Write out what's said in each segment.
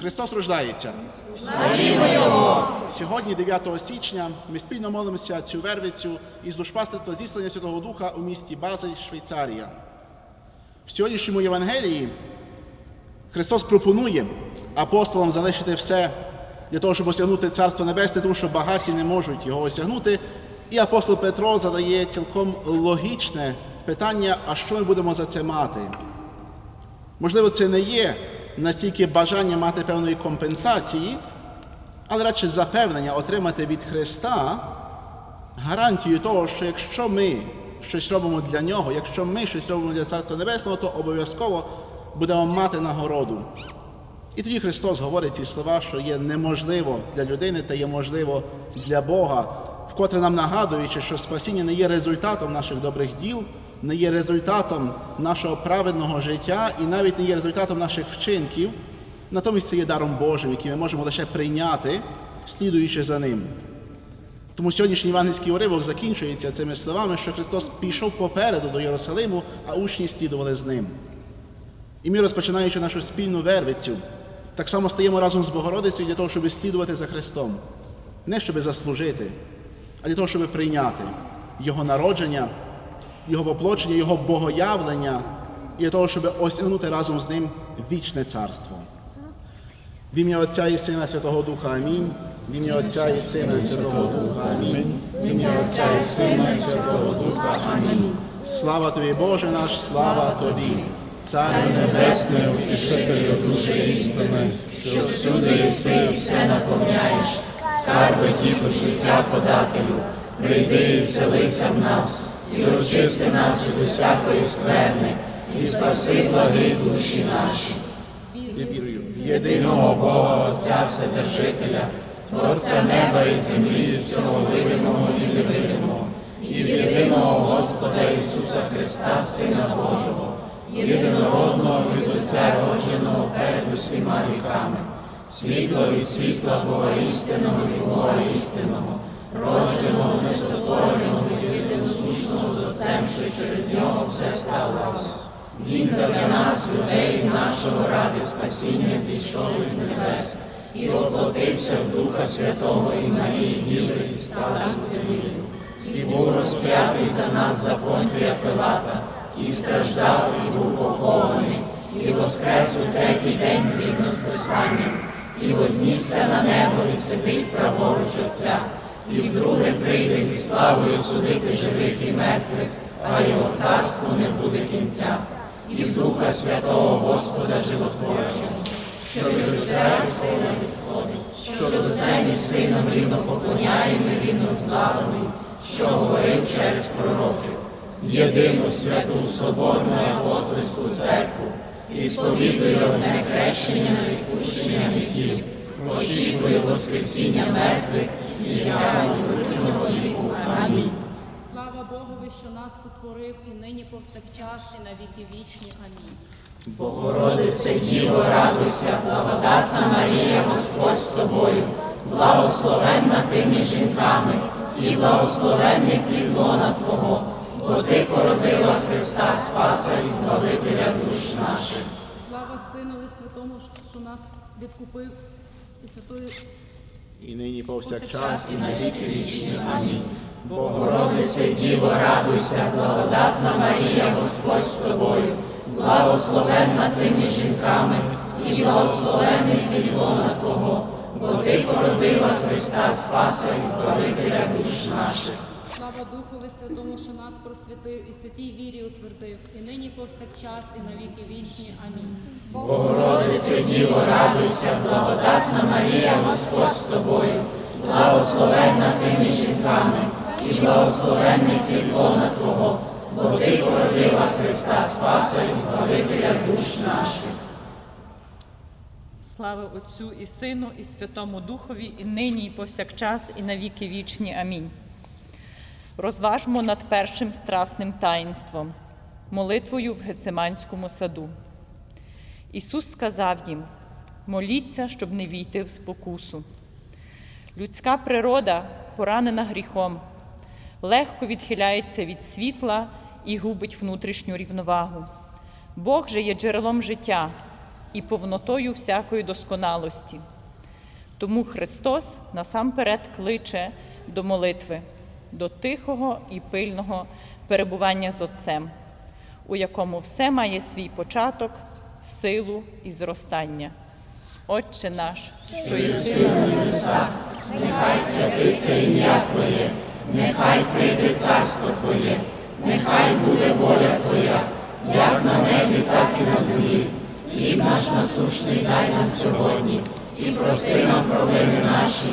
Христос рождається. Славімо Його! Сьогодні, 9 січня, ми спільно молимося цю вервицю із душпастерства зіслання Святого Духа у місті Базель, Швейцарія. В сьогоднішньому Євангелії Христос пропонує апостолам залишити все для того, щоб осягнути Царство Небесне, тому що багаті не можуть його осягнути. І апостол Петро задає цілком логічне питання: а що ми будемо за це мати? Можливо, це не є настільки бажання мати певної компенсації, але радше запевнення отримати від Христа гарантію того, що якщо ми щось робимо для нього, якщо ми щось робимо для Царства Небесного, то обов'язково будемо мати нагороду. І тоді Христос говорить ці слова, що є неможливо для людини та є можливо для Бога, вкотре нам нагадуючи, що спасіння не є результатом наших добрих діл, не є результатом нашого праведного життя і навіть не є результатом наших вчинків. Натомість це є даром Божим, який ми можемо лише прийняти, слідуючи за ним. Тому сьогоднішній євангельський уривок закінчується цими словами, що Христос пішов попереду до Єрусалиму, а учні слідували з ним. І ми, розпочинаючи нашу спільну вервицю, так само стаємо разом з Богородицею для того, щоб слідувати за Христом. Не щоб заслужити, а для того, щоб прийняти Його народження, Його воплочення, Його богоявлення і для того, щоб осягнути разом з ним вічне царство. В ім'я Отця і Сина Святого Духа Амінь. В ім'я Отця і Сина Святого Духа Амінь. В ім'я Отця і Сина Святого Духа Амінь. Слава тобі, Боже наш, слава тобі, Царю Небесний, Утішителю душі істини, що всюди єси і все наповняєш, скарби тіпу життя подателю, прийди і вселися в нас, і очисти нас від усякої скверни, і спаси благі душі наші. В Єдиного Бога Отця Вседержителя, Творця неба і землі, і всього видимого і невидимого, і в єдиного Господа Ісуса Христа, Сина Божого, єдинородного від Отця родженого перед усіма віками, світло від світла Бога істинного і Бога істинного, родженого, несотвореного, єдиносушного з Отцем, що через нього все сталося. Він задля нас, людей, нашого ради спасіння зійшов із небес і воплотився в Духа Святого і Марії Діви і став людиною. І був розп'ятий за нас за Понтія Пилата, і страждав, і був похований, і воскрес у третій день згідно з Писанням, і вознісся на небо, і сидить праворуч Отця, і вдруге прийде зі славою судити живих і мертвих, а його царству не буде кінця. І в Духа Святого Господа Животворчого, що від Отця і Сина відходить, що з Отцем і Сином рівно поклоняємо і рівно славимо, що говорив через пророків, єдину святу Соборну апостольську церкву, і сповідую одне хрещення на відпущення гріхів, очікую Воскресіння мертвих і. Амінь. Слава Богові, що нас сотворив і нині повсякчас, і на віки вічні. Амінь. Богородице Діво, радуйся, благодатна Марія, Господь з тобою, благословенна ти між жінками, і благословенний плід лона Твого, бо ти породила Христа Спаса і Збавителя душ наших. Слава Синові Святому, що нас відкупив і святою і нині повсякчас. І на віки вічні. Амінь. Богородице Діво, радуйся, благодатна Марія, Господь з тобою, благословенна ти між жінками, і благословений підлона Твого, бо ти породила Христа Спаса і Збавителя душ наших. Слава Духові Святому, що нас просвятив і святій вірі утвердив, і нині повсякчас, і на віки вічні. Амінь. Богородице Діво, радуйся, благодатна Марія, Господь з тобою, благословенна ти між жінками, і благословенний плід Твого, бо ти породила Христа Спаса і Збавителя душ наших. Слава Отцю і Сину, і Святому Духові, і нині, і повсякчас, і на віки вічні. Амінь. Розважмо над першим страсним таїнством, молитвою в Гециманському саду. Ісус сказав їм: моліться, щоб не війти в спокусу. Людська природа, поранена гріхом, легко відхиляється від світла і губить внутрішню рівновагу. Бог же є джерелом життя, і повнотою всякої досконалості. Тому Христос насамперед кличе до молитви, до тихого і пильного перебування з Отцем, у якому все має свій початок, силу і зростання. Отче наш, що єси на небесах, Нехай святиться ім'я Твоє, нехай прийде царство Твоє, нехай буде воля Твоя, як на небі, так і на землі. Хліб наш насущний дай нам сьогодні, і прости нам провини наші,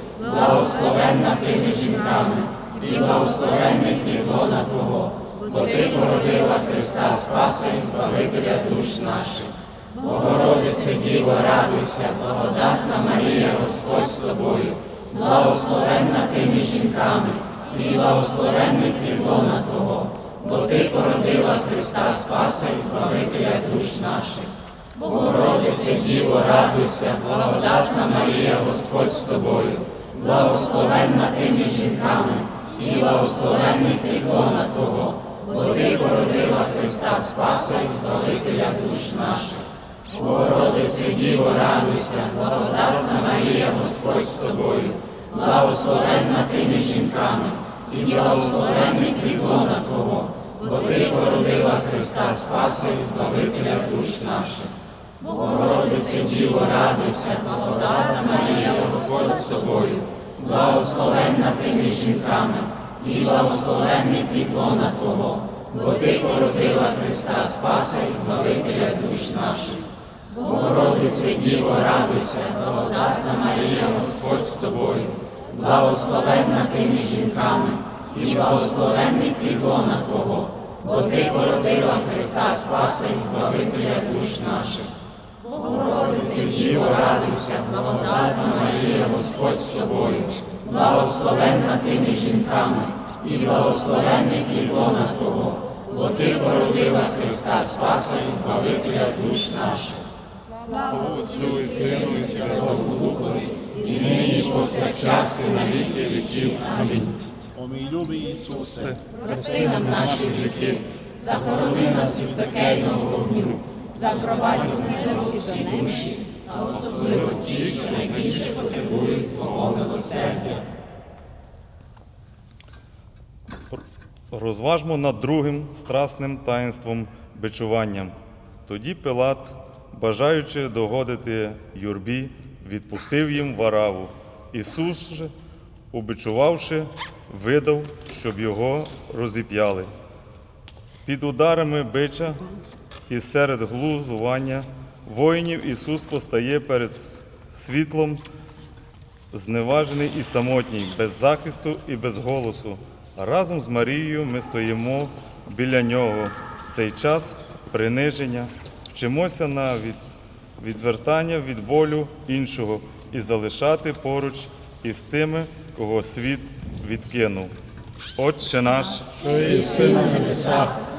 благословенна ти між жінками, і благословенний плідлона Твого, бо ти породила Христа Спаса і Збавителя душ наших. Богородице Діво, радуйся, благодатна Марія, Господь з тобою, благословенна ти між жінками, і благословенний плідлона Твого, бо ти породила Христа Спаса і Збавителя душ наших. Богородице Діво, радуйся, благодатна Марія, Господь з тобою, благословенна ти між жінками, і благословенний плідлона Твого, бо ти породила Христа Спаса і Збавителя душ наших. Богородице Діво, радуйся, благодатна Марія, Господь з тобою, благословенна ти між жінками, і благословенний плідлона Твого, бо ти породила Христа Спаса і Збавителя душ наших. Богородице Діво, радуйся, благодатна Марія, Господь з тобою, благословенна ти між жінками, і благословенний плідлона Твого, бо ти породила Христа Спаса і Збавителя душ наших. Богородице Діво, радуйся, благодатна Марія, Господь з тобою, благословенна ти між жінками, і благословенний плідлона Твого, бо ти породила Христа Спаса і Збавителя душ наших. Богородице Діво, радуйся, благодатна Марія, Господь з тобою, благословенна ти між жінками, і благословенний плідлона Твого, бо ти породила Христа Спаса і Збавителя душ наших. Отцю і Сину і Святому Духові, і нині і повсякчас і на віки віків. Амінь. О мій любий Ісусе, Прости нам наші гріхи, захорони нас від пекельного вогню, запровадь у всі душі, а особливо ті, що найбільше потребують Твого милосердя. Розважмо над другим страсним таїнством бичуванням. Тоді Пилат, бажаючи догодити юрбі, відпустив їм вараву. Ісус же, убичувавши, видав, щоб його розіп'яли. Під ударами бича і серед глузування воїнів Ісус постає перед світлом зневажений і самотній, без захисту і без голосу. Разом з Марією ми стоїмо біля нього. В цей час приниження, вчимося на від... відвертання від болю іншого і залишати поруч із тими, кого світ відкинув. Отче наш, Що єси на небесах,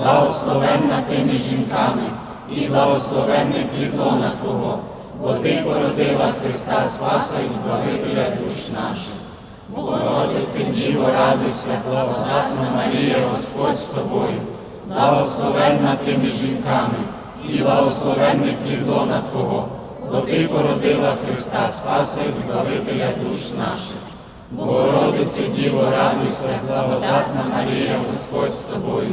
благословенна ти між жінками, і благословенний плідлона Твого, бо Ти породила Христа Спаса і Збавителя душ наших. Богородице Діво, радуйся, благодатна Марія, Господь з тобою, благословенна ти між жінками, і благословенний плідлона Твого, бо Ти породила Христа Спаса і Збавителя душ наших. Богородице Діво, радуйся, благодатна Марія, Господь з тобою,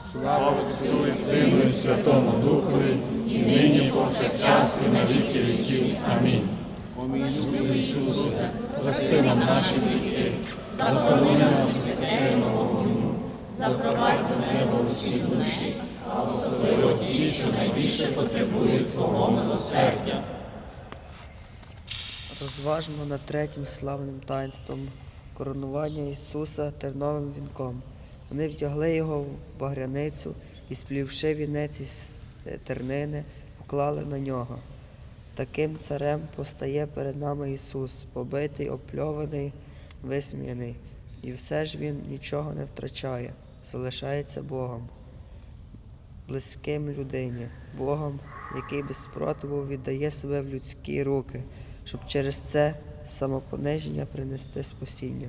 Слава Отцю і Сину і Святому Духові, і нині повсякчас і на віки вічні. Амінь. Омінь. Ісусе, прости нам наші гріхи, захорони нас від пекельного вогню, запровадь до неба усі душі, а особливо ті, що найбільше потребують Твого милосердя. Розважмо над третім славним таїнством коронування Ісуса терновим вінком. Вони вдягли його в багряницю і, сплівши вінець із е, тернини, поклали на нього. Таким царем постає перед нами Ісус, побитий, опльований, висміяний, і все ж Він нічого не втрачає, залишається Богом, близьким людині, Богом, який без спротиву віддає себе в людські руки, щоб через це самопониження принести спасіння.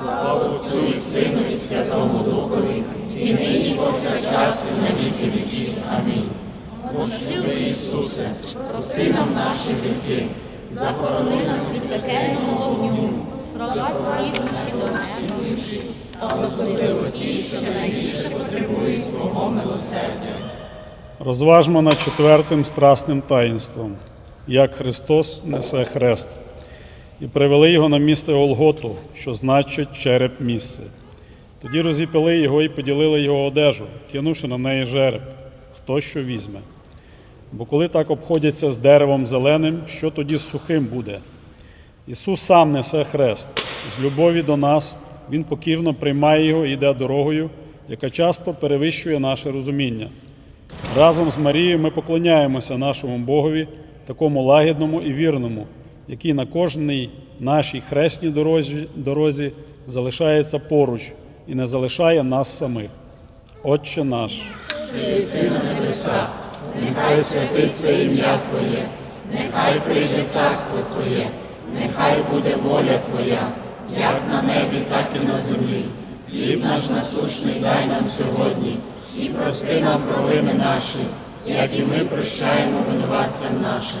Слава Отцю і Сину і Святому Духові, і нині повсякчас і на віки вічні. Амінь. Боже Ісусе, прости нам наші гріхи, Захорони нас від пекельного вогню, провадь всі душі до неба, а особливо ті, що найбільше потребують Твого милосердя. Розважмо над четвертим страсним таїнством, як Христос несе хрест, і привели його на місце Голготу, що значить череп місце. Тоді розіпили його і поділили його одежу, кинувши на неї жереб, хто що візьме. Бо коли так обходяться з деревом зеленим, що тоді сухим буде? Ісус сам несе хрест. З любові до нас Він покірно приймає його і йде дорогою, яка часто перевищує наше розуміння. Разом з Марією ми поклоняємося нашому Богові, такому лагідному і вірному, який на кожній нашій хресній дорозі, дорозі залишається поруч і не залишає нас самих. Отче наш. Єси на небесах, нехай святиться ім'я Твоє, нехай прийде царство Твоє, нехай буде воля Твоя, як на небі, так і на землі. Хліб наш насущний дай нам сьогодні, і прости нам провини наші, як і ми прощаємо винуватцям нашим.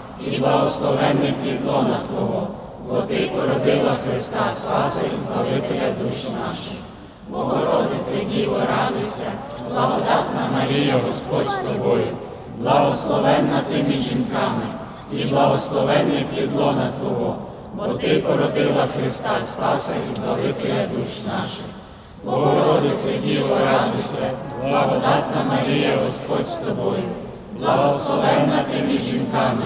і благословенний підлона Твого, бо Ти породила Христа Спаса і Збавителя душ наших. Богородице, Діво, радуйся, благодатна Марія, Господь з тобою, благословенна ти між жінками, і благословенний підлона Твого, бо Ти породила Христа Спаса і Збавителя душ наших. Богородице, Діво, радуйся, благодатна Марія, Господь з тобою, благословенна ти жінками,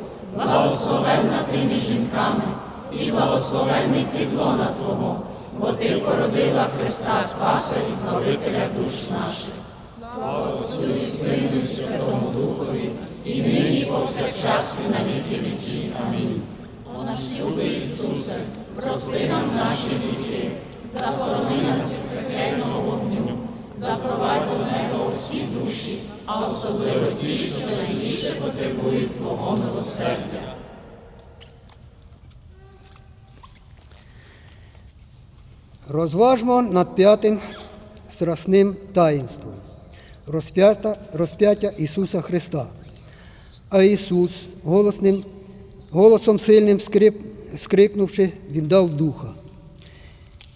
благословенна ти між жінками, і благословенний підлона Твого, бо Ти породила Христа Спаса і Збавителя душ наших. Слава Отцю і Сину і Святому Духові, і нині, повсякчас, і на віки вічі. Амінь. О наш любий Ісусе, прости нам наші гріхи, захорони нас від вогню, запровадь до неба усі душі, а особливо ті, що найбільше потребують Твого милосердя. Розважмо над п'ятим страсним таїнством розп'яття Ісуса Христа. А Ісус, голосним, голосом сильним скрип, скрикнувши, віддав Духа.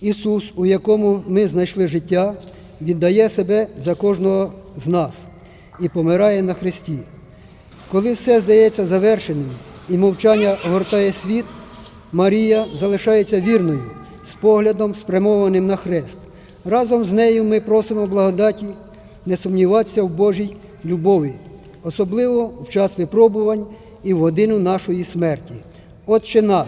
Ісус, у якому ми знайшли життя, віддає себе за кожного з нас і помирає на Христі. Коли все здається завершеним і мовчання огортає світ, Марія залишається вірною, з поглядом спрямованим на хрест. Разом з нею ми просимо благодаті не сумніватися в Божій любові, особливо в час випробувань і в годину нашої смерті. Отче наш,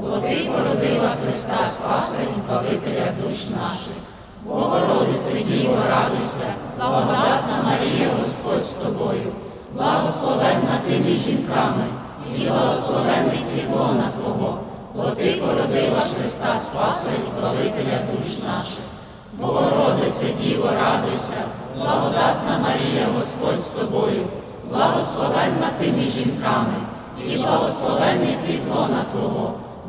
бо Ти породила Христа Спаса і Збавителя душ наших. Богородице Діво, радуйся, благодатна Марія, Господь з тобою, благословенна ти між жінками, і благословенний плідлона Твого, бо Ти породила Христа Спаса і Збавителя душ наших. Богородице Діво, радуйся, благодатна Марія, Господь з тобою, благословенна ти між жінками, і благословенний плідлона Твого,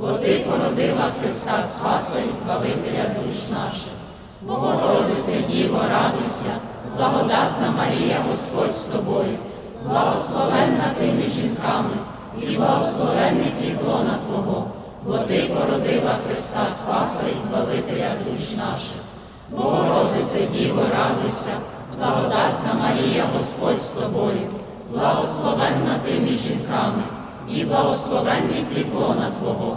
бо Ти породила Христа Спаса і Збавителя душ наших. Богородице Діво, радуйся, благодатна Марія, Господь з тобою, благословенна ти між жінками, і благословенний плідлона Твого, бо Ти породила Христа Спаса і Збавителя душ наших. Богородице Діво, радуйся, благодатна Марія, Господь з тобою, благословенна ти між жінками, і благословенний плідлона Твого,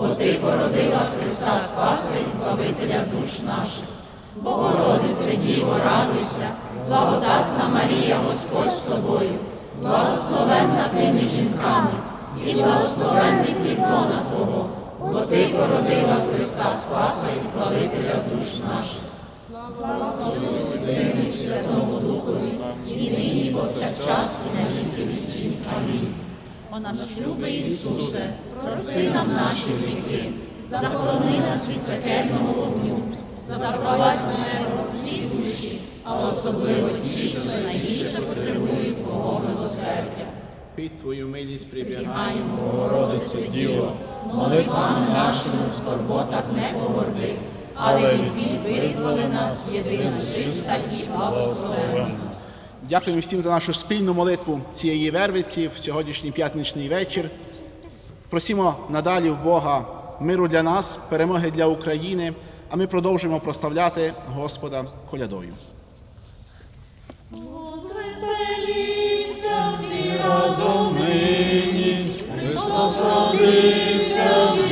бо Ти породила Христа Спаса і Збавителя душ наших. Богородице Діво, радуйся, благодатна Марія, Господь з тобою, благословенна ти між жінками, і благословенний плідлона Твого, бо Ти породила Христа Спаса і Збавителя душ наших. Слава Отцю, Сину і Святому Духові, і нині, і повсякчас, і на віки вічні. Амінь. О наш любий Ісусе, прости нам наші гріхи, захорони нас від пекельного вогню, запровадь мене всі душі, а особливо ті, що найбільше потребують Твого милосердя. Під Твою милість прибігаємо. Богородице Діво, молитвами нашими в скорботах не погорди, але від бід визволи нас єдина чиста і благословенна. Дякуємо всім за нашу спільну молитву цієї вервиці в сьогоднішній п'ятничний вечір. Просимо надалі в Бога миру для нас, перемоги для України. А ми продовжуємо прославляти Господа колядою. разом Христос родився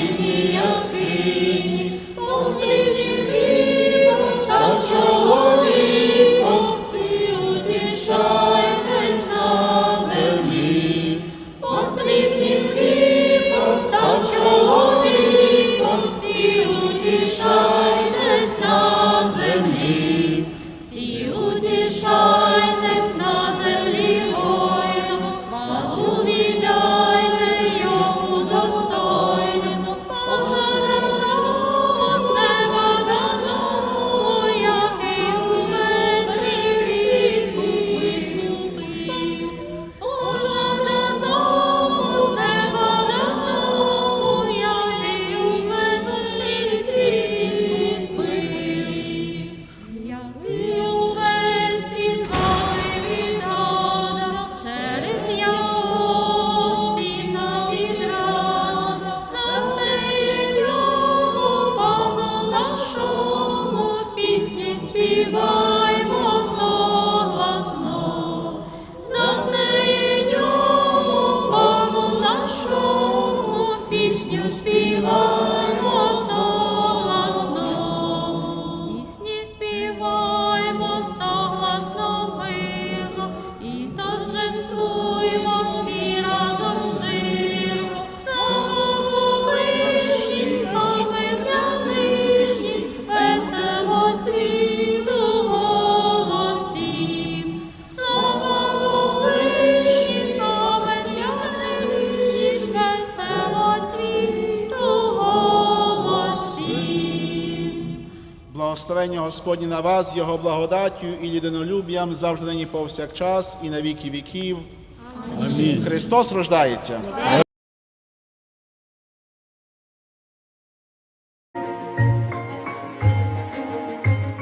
Господні на вас, з Його благодаттю і людинолюб'ям завжди нині повсякчас і на віки віків. Амінь. Христос рождається.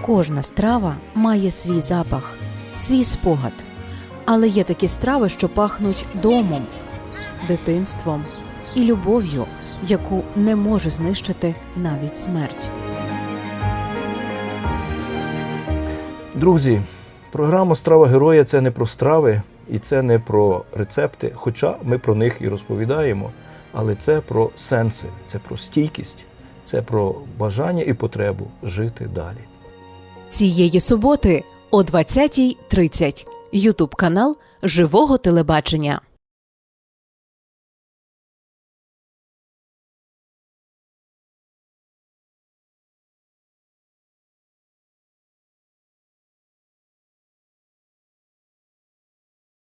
Кожна страва має свій запах, свій спогад. Але є такі страви, що пахнуть домом, дитинством і любов'ю, яку не може знищити навіть смерть. Друзі, програма Страва героя це не про страви і це не про рецепти, хоча ми про них і розповідаємо, але це про сенси, це про стійкість, це про бажання і потребу жити далі. Цієї суботи о 20.30 Ютуб канал Живого телебачення.